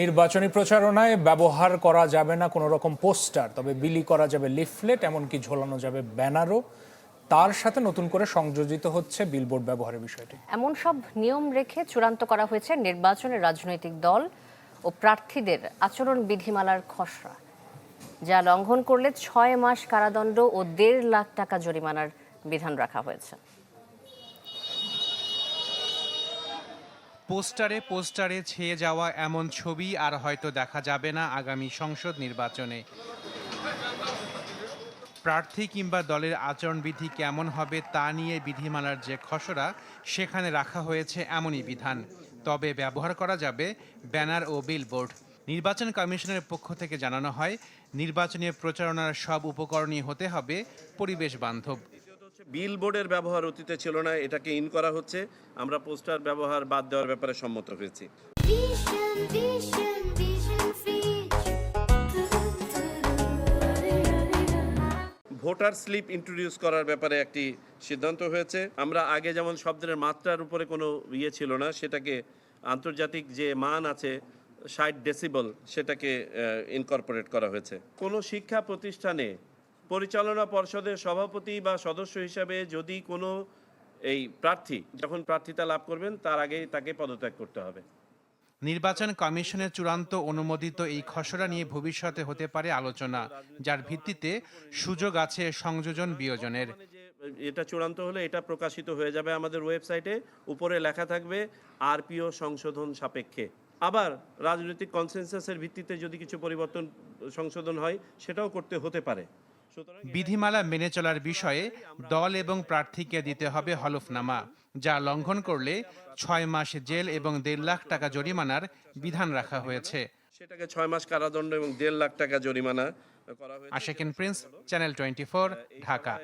নির্বাচনী প্রচারণায় ব্যবহার করা যাবে না কোনো রকম পোস্টার, তবে বিলি করা যাবে লিফলেট, এমনকি ঝোলানো যাবে ব্যানারও। তার সাথে নতুন করে সংযোজিত হচ্ছে বিলবোর্ড ব্যবহারের বিষয়টি। এমন সব নিয়ম রেখে চূড়ান্ত করা হয়েছে নির্বাচনের রাজনৈতিক দল ও প্রার্থীদের আচরণ বিধিমালার খসড়া, যা লঙ্ঘন করলে ছয় মাস কারাদণ্ড ও দেড় লাখ টাকা জরিমানার বিধান রাখা হয়েছে। পোস্টারে পোস্টারে ছেয়ে যাওয়া এমন ছবি আর হয়তো দেখা যাবে না আগামী সংসদ নির্বাচনে। প্রার্থী কিংবা দলের আচরণবিধি কেমন হবে তা নিয়ে বিধিমালার যে খসড়া, সেখানে রাখা হয়েছে এমনই বিধান। তবে ব্যবহার করা যাবে ব্যানার ও বিলবোর্ড। নির্বাচন কমিশনের পক্ষ থেকে জানানো হয়, নির্বাচনী প্রচারণার সব উপকরণই হতে হবে পরিবেশ বান্ধব। বিল বোর্ডের ব্যবহার অতীতে ছিল না এটাকে ইন করা হচ্ছে। আমরা পোস্টার ব্যবহার বাদ দেওয়ার ব্যাপারে সম্মত হয়েছি. ভোটার স্লিপ ইন্ট্রোডিউস করার ব্যাপারে একটি সিদ্ধান্ত হয়েছে। আমরা আগে যেমন শব্দের মাত্রার উপরে কোনো ইয়ে ছিল না সেটাকে আন্তর্জাতিক যে মান আছে ষাট ডেসিবল সেটাকে ইনকর্পোরেট করা হয়েছে। কোনো শিক্ষা প্রতিষ্ঠানে পরিচালনা পর্ষদের সভাপতি বা সদস্য হিসাবে যদি কোনো এই প্রার্থী যখন প্রার্থিতা লাভ করবেন তার আগেই তাকে পদত্যাগ করতে হবে। নির্বাচন কমিশনের চূড়ান্ত অনুমোদিত এই খসড়া নিয়ে ভবিষ্যতে হতে পারে আলোচনা যার ভিত্তিতে সুযোগ আছে সংযোজন বিয়োজনের। এটা চূড়ান্ত হলে এটা প্রকাশিত হয়ে যাবে আমাদের ওয়েবসাইটে উপরে লেখা থাকবে আরপিও সংশোধন সাপেক্ষে। আবার রাজনৈতিক কনসেনসাসের ভিত্তিতে যদি কিছু পরিবর্তন সংশোধন হয় সেটাও করতে হতে পারে। বিধিমালা মেনে চলার বিষয়ে দল এবং প্রার্থীকে দিতে হবে হলফনামা যা লঙ্ঘন করলে ছয় মাস জেল এবং দেড় লাখ টাকা জরিমানার বিধান রাখা হয়েছে। সেটাকে ছয় মাস কারাদণ্ড এবং দেড় লাখ টাকা জরিমানা করা হয়েছে। Ashekin Prince channel twenty Dhaka.